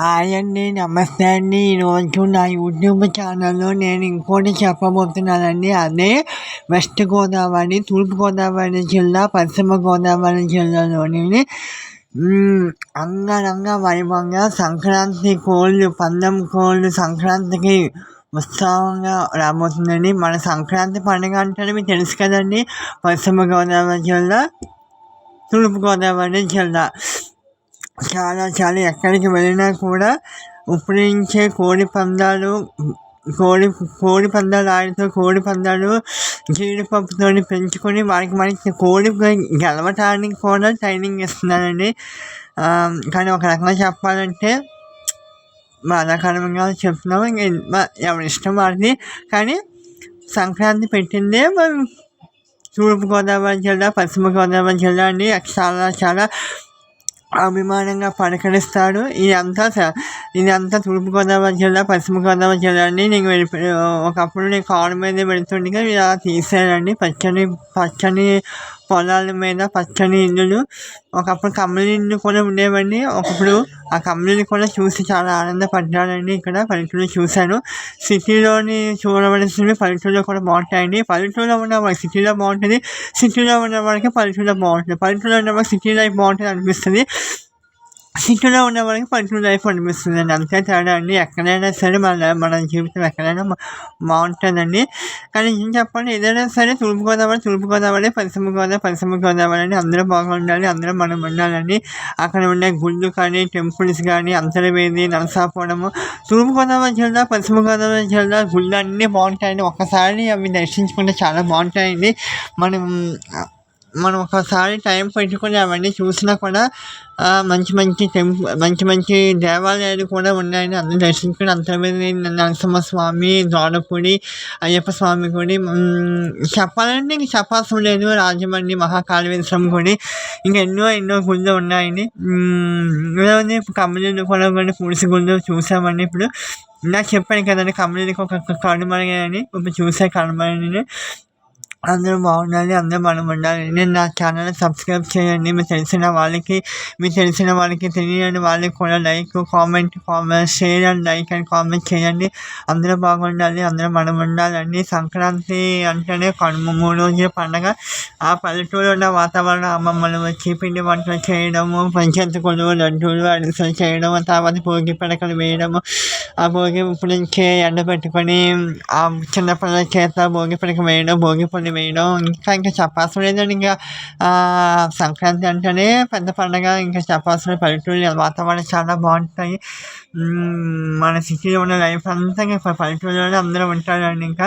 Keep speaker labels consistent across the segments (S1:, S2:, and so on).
S1: hi అండి నమస్తే అండి ఈరోజు నా యూట్యూబ్ ఛానల్లో నేను ఇంకోటి చెప్పబోతున్నానండి అదే వెస్ట్ గోదావరి తూర్పుగోదావరి జిల్లా పశ్చిమ గోదావరి జిల్లాలోని అంగరంగ వైభవంగా సంక్రాంతి కోళ్ళు పందం కోళ్ళు సంక్రాంతికి ఉత్సాహంగా రాబోతుందండి మన సంక్రాంతి పండుగ అంటే మీకు తెలుసు కదండి పశ్చిమ గోదావరి జిల్లా తూర్పుగోదావరి జిల్లా చాలా చాలా ఎక్కడికి వెళ్ళినా కూడా ఉపయోగించే కోడి పందాలు కోడి కోడి పందాలు ఆడితో కోడి పందాలు జీడిపప్పుతో పెంచుకొని వారికి మనకి కోడి గెలవటానికి కూడా ట్రైనింగ్ ఇస్తున్నారండి కానీ ఒక రకంగా చెప్పాలంటే బాధాకరంగా చెప్తున్నాము ఎవరి ఇష్టం వారిని కానీ సంక్రాంతి పెట్టిందే మనం తూర్పుగోదావరి జిల్లా పశ్చిమ గోదావరి జిల్లా అండి చాలా చాలా అభిమానంగా పలకరిస్తాడు ఇదంతా ఇదంతా తూర్పుగోదావరి జిల్లా పశ్చిమగోదావరి జిల్లా అండి నేను ఒకప్పుడు నేను కారు మీద వెళుతుండగా ఇలా తీసాడండి పచ్చని పచ్చని పొలాల మీద పచ్చని ఇల్లులు ఒకప్పుడు కంపెనీలు కూడా ఉండేవండి ఒకప్పుడు ఆ కమ్మలిని కూడా చూసి చాలా ఆనందపడ్డానండి ఇక్కడ పల్లెటూరు చూశాను సిటీలోని చూడవలసినవి పల్లెటూరులో కూడా బాగుంటాయండి పల్లెటూరులో ఉన్న వాళ్ళకి సిటీలో బాగుంటుంది సిటీలో ఉన్న వాళ్ళకి పల్లెటూరులో బాగుంటుంది పల్లెటూరులో ఉన్న వాళ్ళకి సిటీ లైఫ్ బాగుంటుంది అనిపిస్తుంది సిటీలో ఉన్న వాళ్ళకి పట్టణ లైఫ్ అనిపిస్తుందండి అంతే తేడా అండి ఎక్కడైనా సరే మన మన జీవితం ఎక్కడైనా బాగుంటుందండి కానీ ఏం చెప్పాలి ఏదైనా సరే తూర్పుగోదావరి తూర్పుగోదావరి పశ్చిమ గోదావరి పశ్చిమ గోదావరి అని అందరూ బాగుండాలి అందరూ మనం ఉండాలండి అక్కడ ఉండే గుళ్ళు కానీ టెంపుల్స్ కానీ అంతర్వేది నరసాపురము తూర్పుగోదావరి జిల్లా పశ్చిమ గోదావరి జిల్లా గుళ్ళు అన్నీ బాగుంటాయండి ఒక్కసారి అవి దర్శించుకుంటే చాలా బాగుంటాయండి మనం మనం ఒకసారి టైం పెట్టుకుని అవన్నీ చూసినా కూడా మంచి మంచి మంచి మంచి దేవాలయాలు కూడా ఉన్నాయని అందరూ దర్శించుకుని అంతమంది నరసింహ స్వామి ద్వారపూడి అయ్యప్ప స్వామి గుడి చెప్పాలంటే ఇంక చెప్పాల్సిన లేదు రాజమండ్రి మహాకాళేశ్వరం గుడి ఇంకా ఎన్నో ఎన్నో గుళ్ళు ఉన్నాయని కమ్యూనిటీ కూడా పులిసి గుళ్ళు చూసామండి ఇప్పుడు నాకు చెప్పాను కదండి కమ్యూనిటీకి ఒక అని ఇప్పుడు చూసే కనుమరుగని అందరూ బాగుండాలి అందరూ మనం ఉండాలి నేను నా ఛానల్ సబ్స్క్రైబ్ చేయండి మీకు తెలిసిన వాళ్ళకి మీకు తెలిసిన వాళ్ళకి తెలియని వాళ్ళకి కూడా like comment comment share and like and comment చేయండి అందరూ బాగుండాలి అందరూ మనం ఉండాలండి సంక్రాంతి అంటేనే కనుమ మూడు రోజుల పండగ ఆ పల్లెటూరులో ఉన్న వాతావరణం అమ్మమ్మలు వచ్చి పిండి వంటలు చేయడము పంచంతకులు లడ్డూలు అరిసెలు చేయడము తర్వాత భోగి పడకలు వేయడము ఆ భోగి పులికి ఎండ పెట్టుకొని ఆ చిన్న పిల్లల చేత భోగి పులికి వేయడం భోగి పులి వేయడం ఇంకా ఇంకా చెప్పాల్సిన లేదండి ఇంకా సంక్రాంతి అంటేనే పెద్ద పండుగ ఇంకా చెప్పాల్సిన పల్లెటూరు వాతావరణం చాలా బాగుంటాయి మన సిటీలో ఉన్న లైఫ్ అంతా ఇంకా పల్లెటూరులోనే అందరూ ఉంటారండి ఇంకా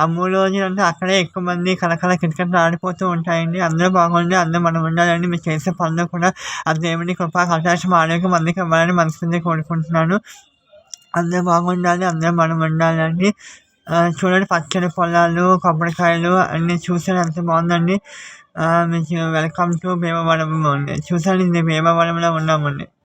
S1: ఆ మూడు రోజులు అంటే అక్కడే ఎక్కువ మంది కలకల కిటకట్లు ఆడిపోతూ ఉంటాయండి అందరూ బాగుండి అందరూ మనం ఉండాలండి మీరు చేసే పనులు కూడా ఆ దేవుని కృపా కటాక్షం ఆరోగ్యం అందుకే ఇవ్వాలని మనసుని కోరుకుంటున్నాను అందరూ బాగుండాలి అందరూ మనం ఉండాలని చూడండి పచ్చని పొలాలు కొబ్బరికాయలు అన్నీ చూసారు ఎంత బాగుందండి మీకు వెల్కమ్ టు భీమవరం అండి చూసారు ఇది భీమవరంలో ఉన్నామండి